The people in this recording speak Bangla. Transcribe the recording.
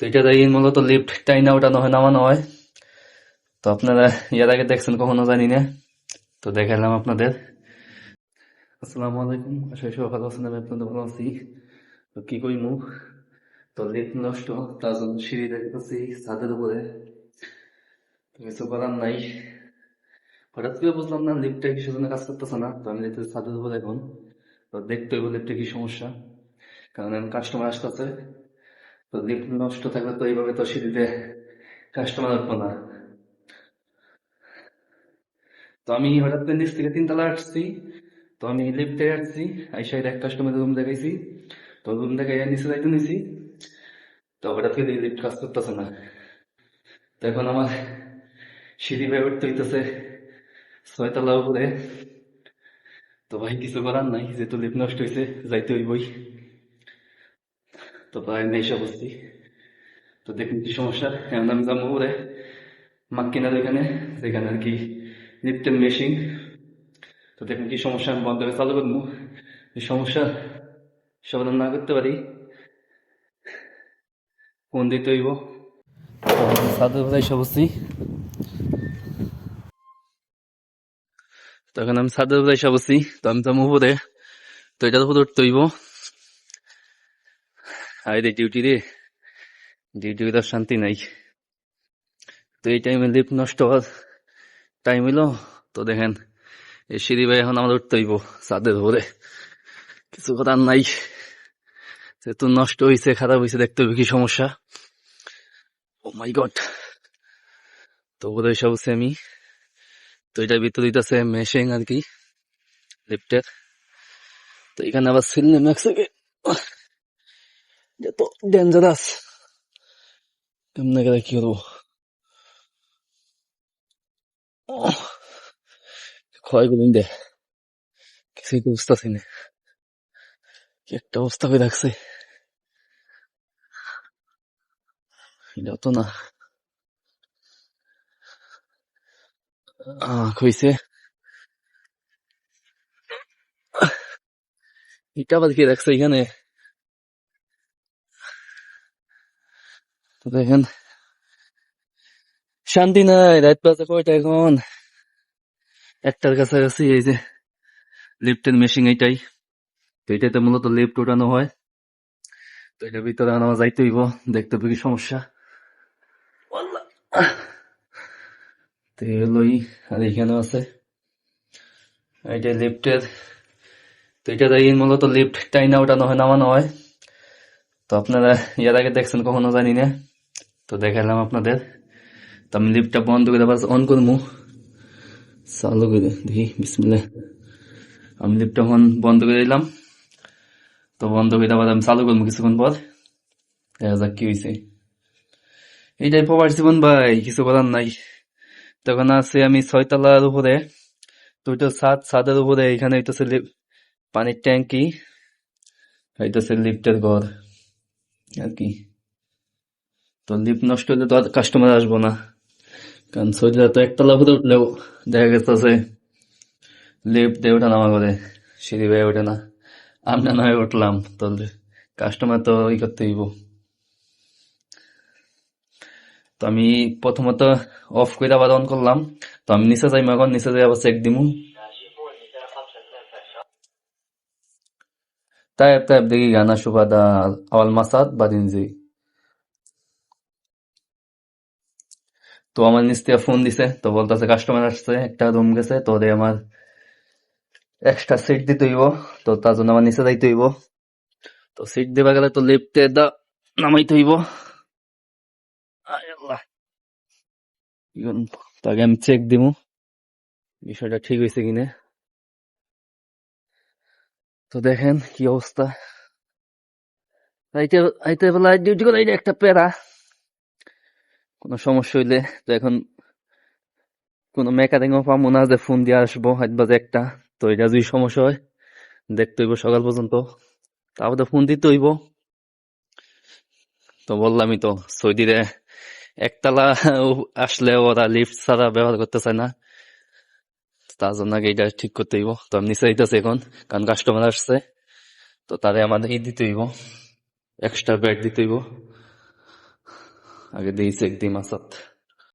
তো এটা দিয়ে মূলত লিফট টাইনা ওঠানো হয় নামানো হয়। তো আপনারা এর আগে দেখছেন, কখনো জানি না। তো দেখালাম আপনাদের। আসসালামু আলাইকুম। আশা করি সবাই ভালো আছেন, আমি আপনাদের ভালো আছি। তো কি কইমু? তো লিফট নষ্ট তার জন্য সিঁড়ি দেখতেছি ছাদের উপরে। তো কিছু করার নাই। হঠাৎ করে বুঝলাম না লিফটটা কিছু জন্য কাজ করতেছে না। তো আমি যেতেছি ছাদের উপরে এখন। তো দেখতে হইব লিফটে কি সমস্যা। কারণ কাস্টমার আসতেছে। তো লিফট নষ্ট থাকলে তো এইভাবে তো সিঁড়িতে কাস্টমার আসব না। তো আমি হঠাৎ করে নিচ থেকে তিনতলা আসছি, তো আমি লিফটে আসছি, আইসা এক কাস্টমারের রুম দেখাইছি। তো রুম দেখাই নিচে যাইতে নিছি, তো হঠাৎ করে লিফট কাজ করতেছে না। তো এখন আমার সিঁড়ি বেয়ে উঠতে হইতেছে ছয়তলা উপরে। তো ভাই, কিছু করার নাই, যেহেতু লিফট নষ্ট হয়েছে যাইতে হইবই। তো প্রায় নেই সব বসছি তো দেখুন কি সমস্যা। এখন আমি যাব উপরে মাক্কিনার ওইখানে যেখানে আর কি লিফটের মেশিন। তো দেখুন কি সমস্যা আমি বন্ধ করে চালু করব। এই সমস্যা সমাধান না করতে পারি। কোন দিতে হইব? সাদা ভাই সব বসছি তখন আমি সাদা ভাই সব বসছি তো আমি যাব উপরে তো এটা তো উঠতে হইব। আরে রে ডিউটি রে ডিউটি তো শান্তি নাই তো এই টাইমে লিফট নষ্ট হওয়ার টাইম এলো তো দেখেন এই সিঁড়ি ভাই এখন আমার উঠতে হইব ছাদের উপরে কিছু করার নাই যেহেতু নষ্ট হয়েছে খারাপ হয়েছে দেখতে হবে কি সমস্যা ও মাই গড তো বোধ সব সেমি তো এটার ভিতরে দিতেছে মেশিন আর কি লিফটের তো এখানে আবার সিলনে ম্যাক্সকে যত ডেঞ্জারাস কেমনে গেলে কি করব ক্ষয় করুন দে কিছুই তো বুঝতেছি না কি একটা অবস্থা হয়ে রাখছে এটা তো না আহ কইছে এটা আবার কি রাখছে এখানে তো দেখেন। শান্তি নাই, রাত পাঁচটা কয়টা এখন? একটার কাছাকাছি, এই যে লিফটের মেশিন এইটাই তো এটাতে মূলত লিফট ওঠানো হয়। তো এটার ভিতরে আমার যাইতে হইব, দেখতে হবে কি সমস্যা। তো এগুলোই আর এখানেও আছে। এইটা লিফটের তো এটা দিয়ে মূলত লিফট টাইনা ওঠানো হয়, নামানো হয়। তো আপনারা এর আগে দেখছেন, কখনো জানি না। তো দেখালাম আপনাদের। তো আমি লিফটটা বন্ধ করে আবার অন করব। চালু করে দেখি, বিসমিল্লাহ। আমি লিফটটা এখন বন্ধ করে দিলাম। তো বন্ধ করে আবার আমি চালু করব কিছুক্ষণ পর। দেখা যাক কি হয়েছে এইটাই প্রবাস জীবন ভাই, কিছু করার নাই। তখন আছে আমি ছয়তলার উপরে তো ওইটা ছাদ, ছাদের উপরে, এখানে হইতেছে পানির ট্যাঙ্কি হইতেছে লিফটের ঘর। আর কি। তো লিফট নষ্ট হলে তো আর কাস্টমার আসব না। কারণ ছয়তলা তো একতলা উপরে উঠলেও দেখা গেছে লিফট দিয়ে ওঠা নামা করে সিঁড়ি বেয়ে ওঠে না। আমরা নয় উঠলাম, তো কাস্টমার তো ই করতে হইব। তো আমি প্রথমত অফ করে আবার অন করলাম। তো আমি নিচে যাই এখন নিচে যাই আবার চেক দিমু। তাইব তাই, দেখি গানা সুবাদা আওয়াল মাসাদ বাদিনজি তো আমার নিচ থেকে ফোন দিছে, তো বলতেছে কাস্টমার আসছে, একটা রুম গেছে, তো ওদের আমার এক্সট্রা সিট দিতে হইব, তো তার জন্য আমার নিচে যাইতে হইব। তো সিট দেবা গেলে তো লিফটে দা নামাইতে হইব। আয় আল্লাহ। কি করুম? আমি চেক দিব বিষয়টা ঠিক হয়েছে কিনা। তো দেখেন কি অবস্থা। আইতে আইতে বেলা ডিউটি করে একটা প্যারা। কোনো সমস্যা হইলে তো এখন কোনো মেকানিকও পাবো না যে ফোন দিয়ে আসব হাত বাজে একটা। তো এটা যদি সমস্যা হয়, দেখতে হইব সকাল পর্যন্ত। তারপরে ফোন দিতে হইব। তো বললামই তো সৌদিরে একতলা আসলে ওরা লিফট ছাড়া ব্যবহার করতে চায় না। তার জন্য আগে এটা ঠিক করতে হইব। তো আমি নিচে যাইতেছি এখন, কারণ কাস্টমার আসছে। তো তারে আমাদের ই দিতে হইব। এক্সট্রা ব্যাগ দিতে হইব। আগে দিই চেক দিই মাসাত